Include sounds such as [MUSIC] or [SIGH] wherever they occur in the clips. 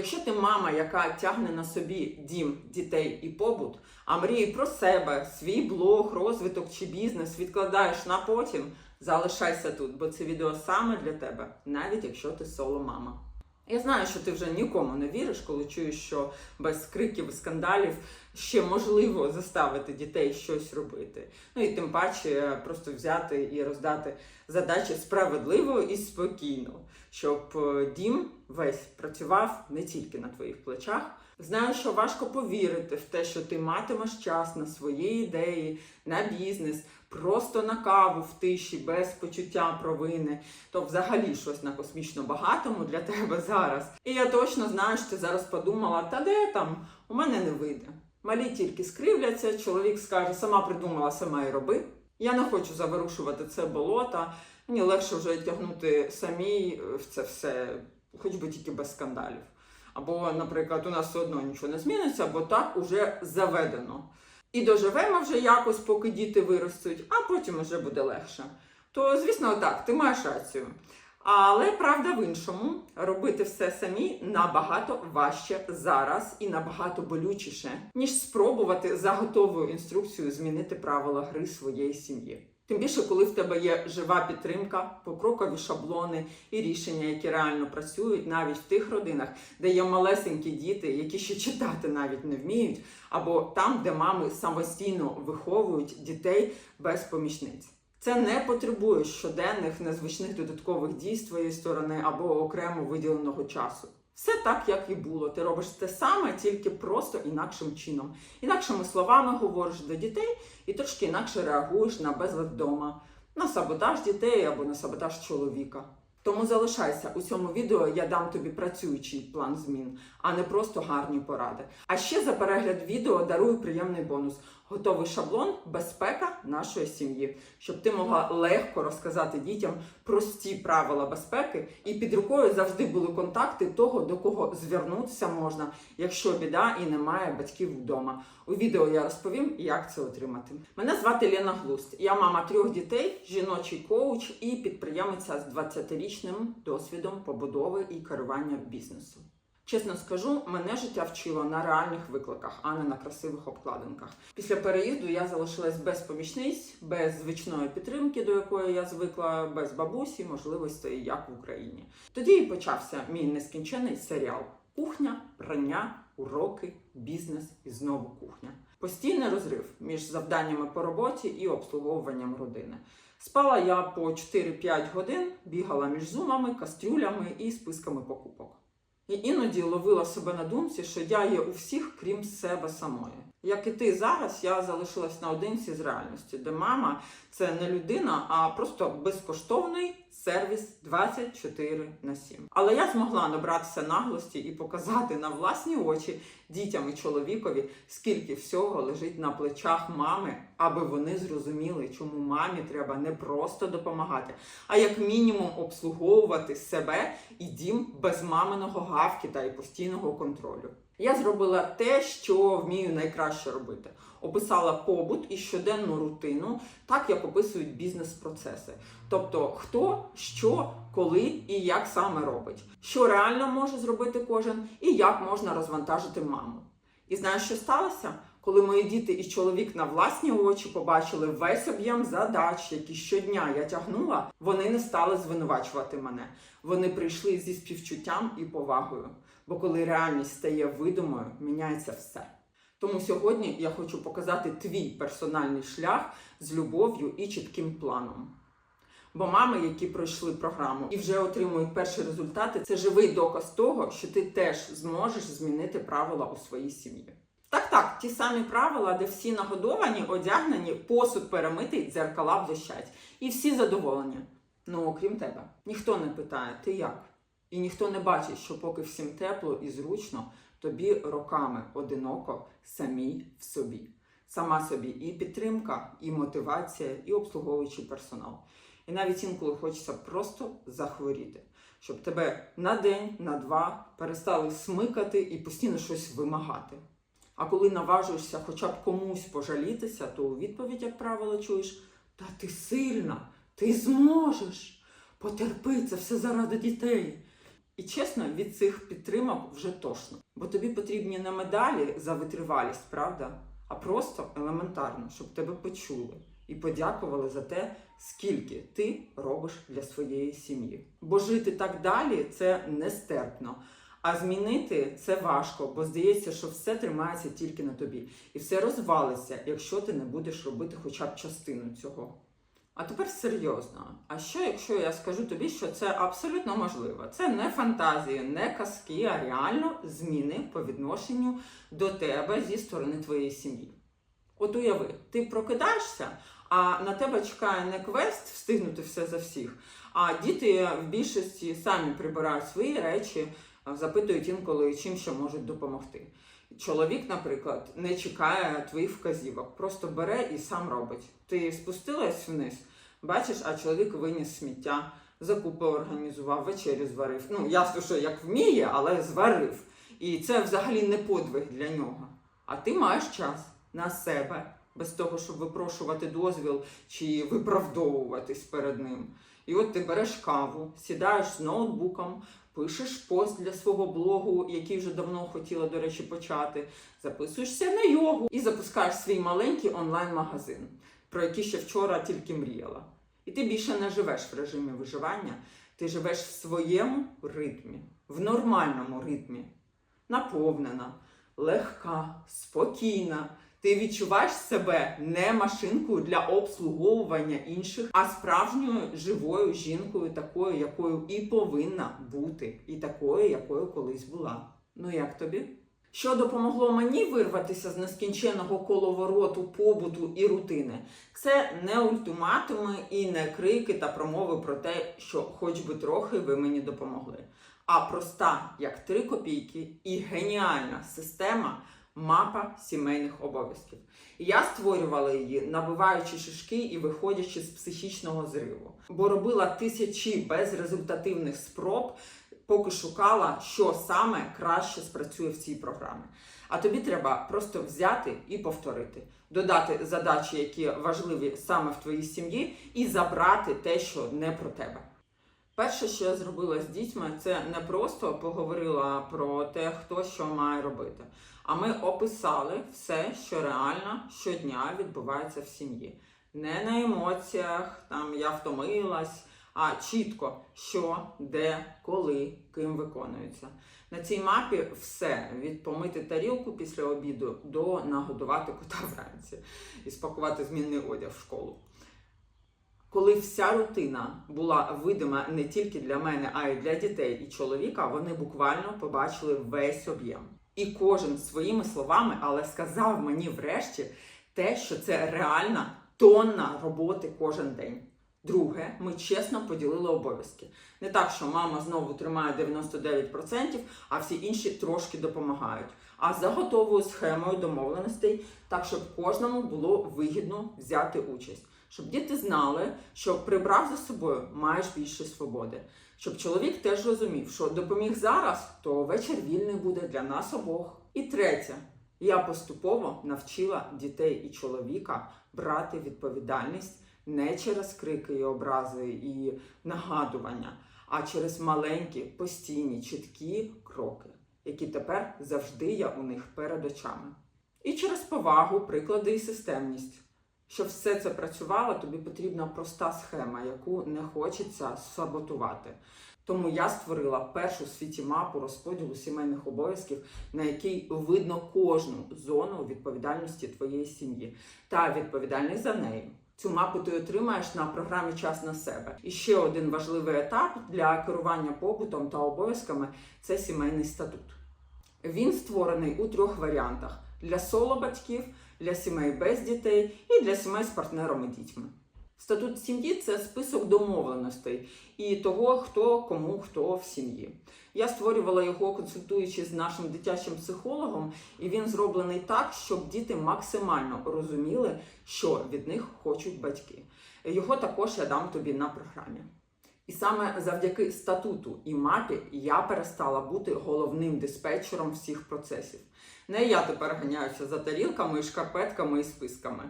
Якщо ти мама, яка тягне на собі дім, дітей і побут, а мріє про себе, свій блог, розвиток чи бізнес відкладаєш на потім, залишайся тут, бо це відео саме для тебе, навіть якщо ти соло мама. Я знаю, що ти вже нікому не віриш, коли чуєш, що без криків і скандалів ще можливо заставити дітей щось робити. Ну і тим паче просто взяти і роздати задачі справедливо і спокійно, щоб е, дім весь працював не тільки на твоїх плечах. Знаю, що важко повірити в те, що ти матимеш час на свої ідеї, на бізнес, просто на каву в тиші, без почуття провини, то взагалі щось на космічно багатому для тебе зараз. І я точно знаю, що ти зараз подумала, та де там, у мене не вийде. Малі тільки скривляться, чоловік скаже, сама придумала, сама і роби. Я не хочу заворушувати це болото. Мені легше вже тягнути самій в це все, хоч би тільки без скандалів. Або, наприклад, у нас все одно нічого не зміниться, бо так уже заведено. І доживемо вже якось, поки діти виростуть, а потім вже буде легше. То, звісно, так, ти маєш рацію. Але правда в іншому, робити все самі набагато важче зараз і набагато болючіше, ніж спробувати за готовою інструкцією змінити правила гри своєї сім'ї. Тим більше, коли в тебе є жива підтримка, покрокові шаблони і рішення, які реально працюють навіть в тих родинах, де є малесенькі діти, які ще читати навіть не вміють, або там, де мами самостійно виховують дітей без помічниць. Це не потребує щоденних незвичних додаткових дій з твоєї сторони або окремо виділеного часу. Все так, як і було. Ти робиш те саме, тільки просто інакшим чином. Інакшими словами говориш до дітей і трошки інакше реагуєш на безлад вдома, на саботаж дітей або на саботаж чоловіка. Тому залишайся у цьому відео. Я дам тобі працюючий план змін, а не просто гарні поради. А ще за перегляд відео дарую приємний бонус. Готовий шаблон безпека нашої сім'ї, щоб ти могла легко розказати дітям прості правила безпеки, і під рукою завжди були контакти того, до кого звернутися можна, якщо біда і немає батьків вдома. У відео я розповім, як це отримати. Мене звати Лена Глуст. Я мама трьох дітей, жіночий коуч і підприємиця з 20-річним досвідом побудови і керування бізнесу. Чесно скажу, мене життя вчило на реальних викликах, а не на красивих обкладинках. Після переїзду я залишилась без помічниць, без звичної підтримки, до якої я звикла, без бабусі, можливостей, як в Україні. Тоді і почався мій нескінчений серіал: кухня, прання, уроки, бізнес і знову кухня. Постійний розрив між завданнями по роботі і обслуговуванням родини. Спала я по 4-5 годин, бігала між зумами, кастрюлями і списками покупок. І іноді ловила себе на думці, що я є у всіх, крім себе самої. Як і ти зараз, я залишилась наодинці з реальністю, де мама це не людина, а просто безкоштовний сервіс 24 на 7. Але я змогла набратися наглості і показати на власні очі дітям і чоловікові, скільки всього лежить на плечах мами, аби вони зрозуміли, чому мамі треба не просто допомагати, а як мінімум обслуговувати себе і дім без маминого гавкіта і постійного контролю. Я зробила те, що вмію найкраще робити. Описала побут і щоденну рутину, так як описують бізнес-процеси. Тобто, хто, що, коли і як саме робить, що реально може зробити кожен, і як можна розвантажити маму. І знаєш, що сталося? Коли мої діти і чоловік на власні очі побачили весь об'єм задач, які щодня я тягнула, вони не стали звинувачувати мене. Вони прийшли зі співчуттям і повагою. Бо коли реальність стає видимою, міняється все. Тому сьогодні я хочу показати твій персональний шлях з любов'ю і чітким планом. Бо мами, які пройшли програму і вже отримують перші результати, це живий доказ того, що ти теж зможеш змінити правила у своїй сім'ї. Так, так, ті самі правила, де всі нагодовані, одягнені, посуд перемитий, дзеркала блищать. І всі задоволені. Ну, окрім тебе. Ніхто не питає, ти як? І ніхто не бачить, що поки всім тепло і зручно, тобі роками одиноко самій в собі. Сама собі і підтримка, і мотивація, і обслуговуючий персонал. І навіть інколи хочеться просто захворіти, щоб тебе на день, на два перестали смикати і постійно щось вимагати. А коли наважуєшся хоча б комусь пожалітися, то у відповідь, як правило, чуєш: Та ти сильна, ти зможеш, потерпи це все заради дітей. І чесно, від цих підтримок вже тошно. Бо тобі потрібні не медалі за витривалість, правда? А просто елементарно, щоб тебе почули і подякували за те, скільки ти робиш для своєї сім'ї. Бо жити так далі це нестерпно. А змінити це важко, бо здається, що все тримається тільки на тобі, і все розвалиться, якщо ти не будеш робити хоча б частину цього. А тепер серйозно. А що, якщо я скажу тобі, що це абсолютно можливо? Це не фантазії, не казки, а реально зміни по відношенню до тебе зі сторони твоєї сім'ї. От уяви, ти прокидаєшся, а на тебе чекає не квест встигнути все за всіх, а діти в більшості самі прибирають свої речі, запитують інколи, чим ще можуть допомогти. Чоловік, наприклад, не чекає твоїх вказівок, просто бере і сам робить. Ти спустилась вниз, бачиш, а чоловік виніс сміття, закупи організував, вечерю зварив. Ну, ясно, що як вміє, але зварив. І це взагалі не подвиг для нього. А ти маєш час на себе, без того, щоб випрошувати дозвіл чи виправдовуватись перед ним. І от ти береш каву, сідаєш з ноутбуком, пишеш пост для свого блогу, який вже давно хотіла, до речі, почати, записуєшся на йогу і запускаєш свій маленький онлайн-магазин, про який ще вчора тільки мріяла. І ти більше не живеш в режимі виживання, ти живеш в своєму ритмі, в нормальному ритмі, наповнена, легка, спокійна. Ти відчуваєш себе не машинкою для обслуговування інших, а справжньою живою жінкою, такою, якою і повинна бути, і такою, якою колись була. Ну як тобі? Що допомогло мені вирватися з нескінченного коловороту побуту і рутини? Це не ультиматуми і не крики та промови про те, що хоч би трохи ви мені допомогли, а проста, як три копійки, і геніальна система мапа сімейних обов'язків. Я створювала її, набиваючи шишки і виходячи з психічного зриву, бо робила тисячі безрезультативних спроб, поки шукала, що саме краще спрацює в цій програмі. А тобі треба просто взяти і повторити, додати задачі, які важливі саме в твоїй сім'ї, і забрати те, що не про тебе. Перше, що я зробила з дітьми, це не просто поговорила про те, хто що має робити. А ми описали все, що реально щодня відбувається в сім'ї. Не на емоціях, там я втомилась, а чітко, що, де, коли, ким виконується. На цій мапі все від помити тарілку після обіду до нагодувати кота вранці і спакувати змінний одяг в школу. Коли вся рутина була видима не тільки для мене, а й для дітей і чоловіка, вони буквально побачили весь об'єм. І кожен своїми словами, але сказав мені врешті те, що це реальна тонна роботи кожен день. Друге, ми чесно поділили обов'язки. Не так, що мама знову тримає 99%, а всі інші трошки допомагають. А за готовою схемою домовленостей, так щоб кожному було вигідно взяти участь. Щоб діти знали, що прибрав за собою, маєш більше свободи. Щоб чоловік теж розумів, що допоміг зараз, то вечір вільний буде для нас обох. І третє, я поступово навчила дітей і чоловіка брати відповідальність не через крики і образи і нагадування, а через маленькі, постійні, чіткі кроки, які тепер завжди є у них перед очами. І через повагу, приклади і системність. Щоб все це працювало, тобі потрібна проста схема, яку не хочеться саботувати. Тому я створила першу в світі мапу розподілу сімейних обов'язків, на якій видно кожну зону відповідальності твоєї сім'ї та відповідальність за неї. Цю мапу ти отримаєш на програмі Час на себе. І ще один важливий етап для керування побутом та обов'язками це сімейний статут. Він створений у трьох варіантах: для соло-батьків, для сімей без дітей і для сімей з партнером і дітьми. Статут сім'ї це список домовленостей і того, хто кому хто в сім'ї. Я створювала його, консультуючи з нашим дитячим психологом, і він зроблений так, щоб діти максимально розуміли, що від них хочуть батьки. Його також я дам тобі на програмі. І саме завдяки статуту і мапі я перестала бути головним диспетчером всіх процесів. Не я тепер ганяюся за тарілками, шкарпетками і списками.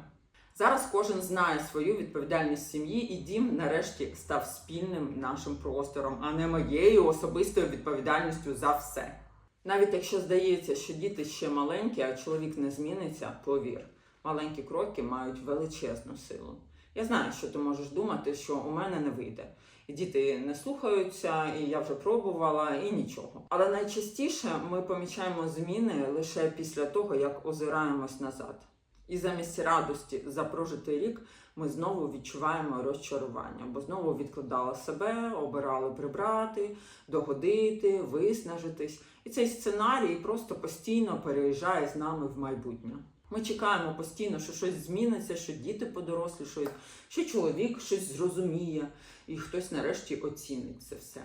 Зараз кожен знає свою відповідальність сім'ї, і дім нарешті став спільним нашим простором, а не моєю особистою відповідальністю за все. Навіть якщо здається, що діти ще маленькі, а чоловік не зміниться, повір, маленькі кроки мають величезну силу. Я знаю, що ти можеш думати, що у мене не вийде. Діти не слухаються, і я вже пробувала, і нічого. Але найчастіше ми помічаємо зміни лише після того, як озираємось назад. І замість радості за прожитий рік ми знову відчуваємо розчарування, бо знову відкладали себе, обирали прибрати, догодити, виснажитись. І цей сценарій просто постійно переїжджає з нами в майбутнє. Ми чекаємо постійно, що щось зміниться, що діти подорослішають, що чоловік щось зрозуміє, і хтось нарешті оцінить це все.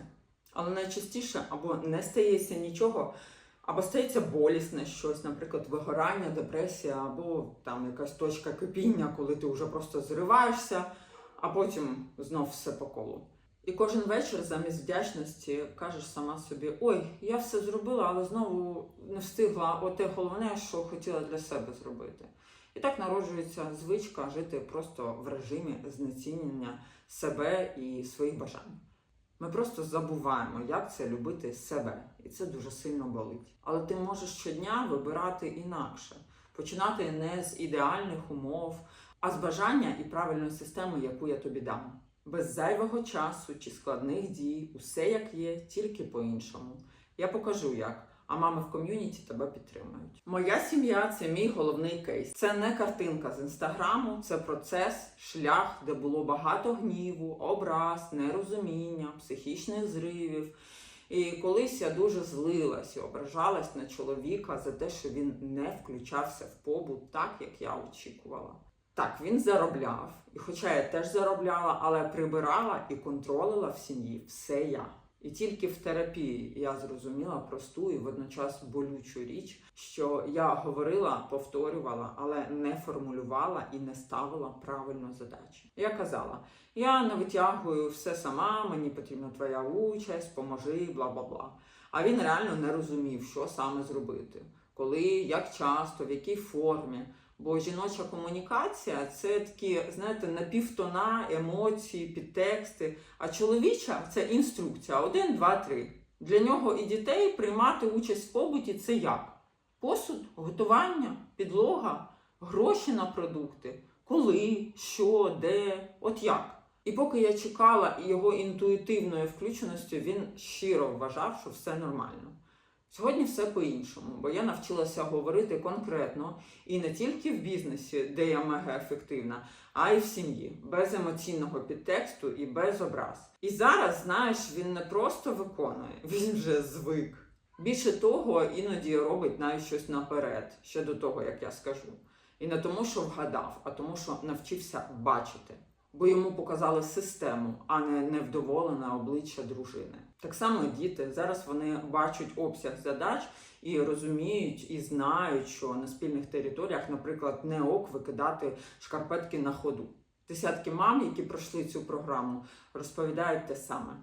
Але найчастіше або не стається нічого, або стається болісне щось, наприклад, вигорання, депресія, або там якась точка кипіння, коли ти вже просто зриваєшся, а потім знов все по колу. І кожен вечір замість вдячності кажеш сама собі: ой, я все зробила, але знову не встигла оте головне, що хотіла для себе зробити. І так народжується звичка жити просто в режимі знецінення себе і своїх бажань. Ми просто забуваємо, як це любити себе, і це дуже сильно болить. Але ти можеш щодня вибирати інакше, починати не з ідеальних умов, а з бажання і правильної системи, яку я тобі дам. Без зайвого часу чи складних дій, усе як є, тільки по-іншому. Я покажу як, а мами в ком'юніті тебе підтримують. Моя сім'я це мій головний кейс. Це не картинка з інстаграму, це процес, шлях, де було багато гніву, образ, нерозуміння, психічних зривів. І колись я дуже злилась і ображалась на чоловіка за те, що він не включався в побут так, як я очікувала. Так, він заробляв, і хоча я теж заробляла, але прибирала і контролила в сім'ї все я. І тільки в терапії я зрозуміла просту і водночас болючу річ, що я говорила, повторювала, але не формулювала і не ставила правильно задачі. Я казала: я не витягую все сама, мені потрібна твоя участь, поможи, бла бла бла. А він реально не розумів, що саме зробити, коли, як часто, в якій формі. Бо жіноча комунікація це такі, знаєте, напівтона, емоції, підтексти. А чоловіча це інструкція: один, два, три. Для нього і дітей приймати участь в побуті це як? Посуд, готування, підлога, гроші на продукти, коли, що, де, от як. І поки я чекала його інтуїтивної включеності, він щиро вважав, що все нормально. Сьогодні все по-іншому, бо я навчилася говорити конкретно і не тільки в бізнесі, де я мега ефективна, а й в сім'ї, без емоційного підтексту і без образ. І зараз, знаєш, він не просто виконує, [LAUGHS] він вже звик. Більше того, іноді робить навіть щось наперед, ще до того, як я скажу. І не тому, що вгадав, а тому, що навчився бачити. Бо йому показали систему, а не невдоволене обличчя дружини. Так само діти зараз вони бачать обсяг задач і розуміють і знають, що на спільних територіях, наприклад, не ок викидати шкарпетки на ходу. Десятки мам, які пройшли цю програму, розповідають те саме.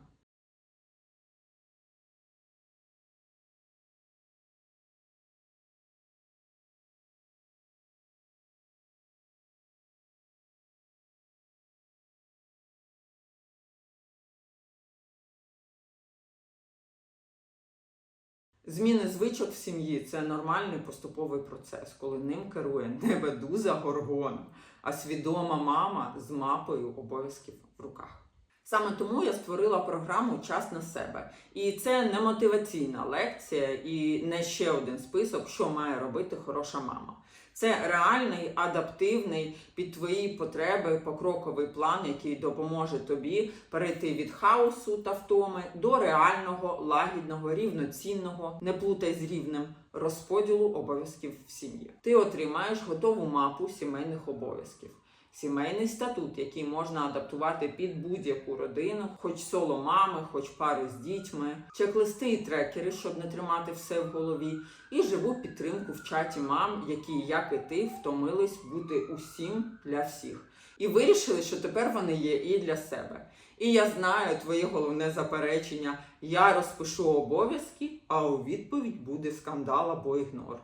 Зміни звичок в сім'ї це нормальний поступовий процес, коли ним керує не ведуза горгона, а свідома мама з мапою обов'язків в руках. Саме тому я створила програму Час на себе. І це не мотиваційна лекція і не ще один список, що має робити хороша мама. Це реальний, адаптивний під твої потреби покроковий план, який допоможе тобі перейти від хаосу та втоми до реального, лагідного, рівноцінного, не плутай з рівнем розподілу обов'язків в сім'ї. Ти отримаєш готову мапу сімейних обов'язків. Сімейний статут, який можна адаптувати під будь-яку родину, хоч соло мами, хоч пари з дітьми, чек-листи і трекери, щоб не тримати все в голові, і живу підтримку в чаті мам, які, як і ти, втомились бути усім для всіх. І вирішили, що тепер вони є і для себе. І я знаю твоє головне заперечення. Я розпишу обов'язки, а у відповідь буде скандал або ігнор.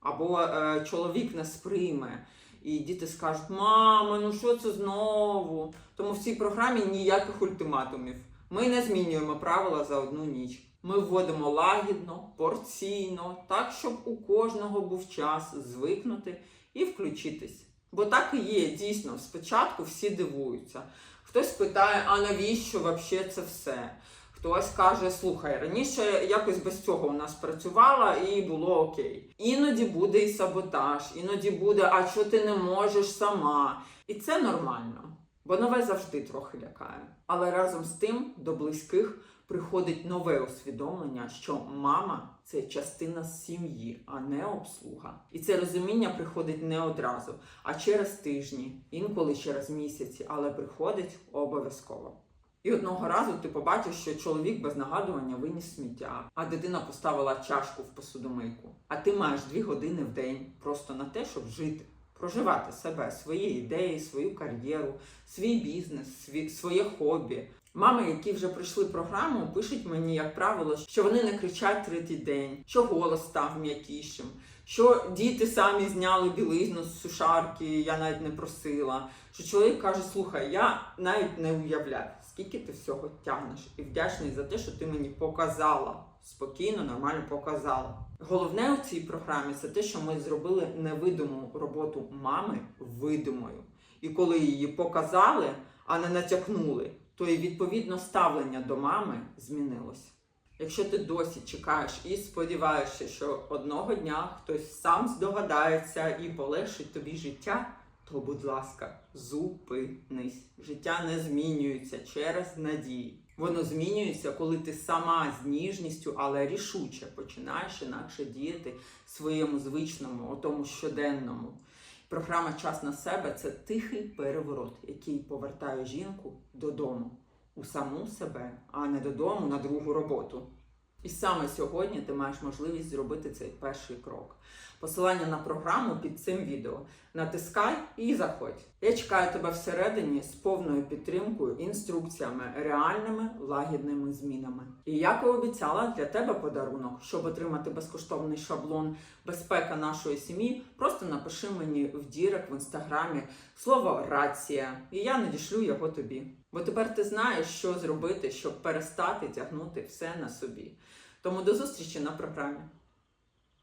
Або е, чоловік не сприйме. І діти скажуть: Мама, ну що це знову? Тому в цій програмі ніяких ультиматумів. Ми не змінюємо правила за одну ніч. Ми вводимо лагідно, порційно, так, щоб у кожного був час звикнути і включитись. Бо так і є, дійсно, спочатку всі дивуються. Хтось питає, а навіщо взагалі це все? Хтось каже, слухай, раніше якось без цього у нас працювала і було окей. Іноді буде і саботаж, іноді буде, а що ти не можеш сама. І це нормально, бо нове завжди трохи лякає. Але разом з тим до близьких приходить нове усвідомлення, що мама це частина сім'ї, а не обслуга. І це розуміння приходить не одразу, а через тижні, інколи через місяці, але приходить обов'язково. І одного разу ти побачиш, що чоловік без нагадування виніс сміття, а дитина поставила чашку в посудомийку. А ти маєш дві години в день просто на те, щоб жити, проживати себе, свої ідеї, свою кар'єру, свій бізнес, сві- своє хобі. Мами, які вже пройшли програму, пишуть мені, як правило, що вони не кричать третій день, що голос став м'якішим, що діти самі зняли білизну з сушарки, я навіть не просила. Що чоловік каже: слухай, я навіть не уявляю, скільки ти всього тягнеш, і вдячний за те, що ти мені показала. Спокійно, нормально показала. Головне у цій програмі це те, що ми зробили невидиму роботу мами видимою. І коли її показали, а не натякнули, то і відповідно ставлення до мами змінилось. Якщо ти досі чекаєш і сподіваєшся, що одного дня хтось сам здогадається і полегшить тобі життя, то, будь ласка, зупинись. Життя не змінюється через надії. Воно змінюється, коли ти сама з ніжністю, але рішуче починаєш інакше діяти своєму звичному, отому щоденному. Програма Час на себе це тихий переворот, який повертає жінку додому, у саму себе, а не додому на другу роботу. І саме сьогодні ти маєш можливість зробити цей перший крок. Посилання на програму під цим відео. Натискай і заходь. Я чекаю тебе всередині з повною підтримкою, інструкціями, реальними лагідними змінами. І як і обіцяла, для тебе подарунок, щоб отримати безкоштовний шаблон безпека нашої сім'ї, просто напиши мені в дірек в інстаграмі слово рація, і я надішлю його тобі. Бо тепер ти знаєш, що зробити, щоб перестати тягнути все на собі. Тому до зустрічі на програмі.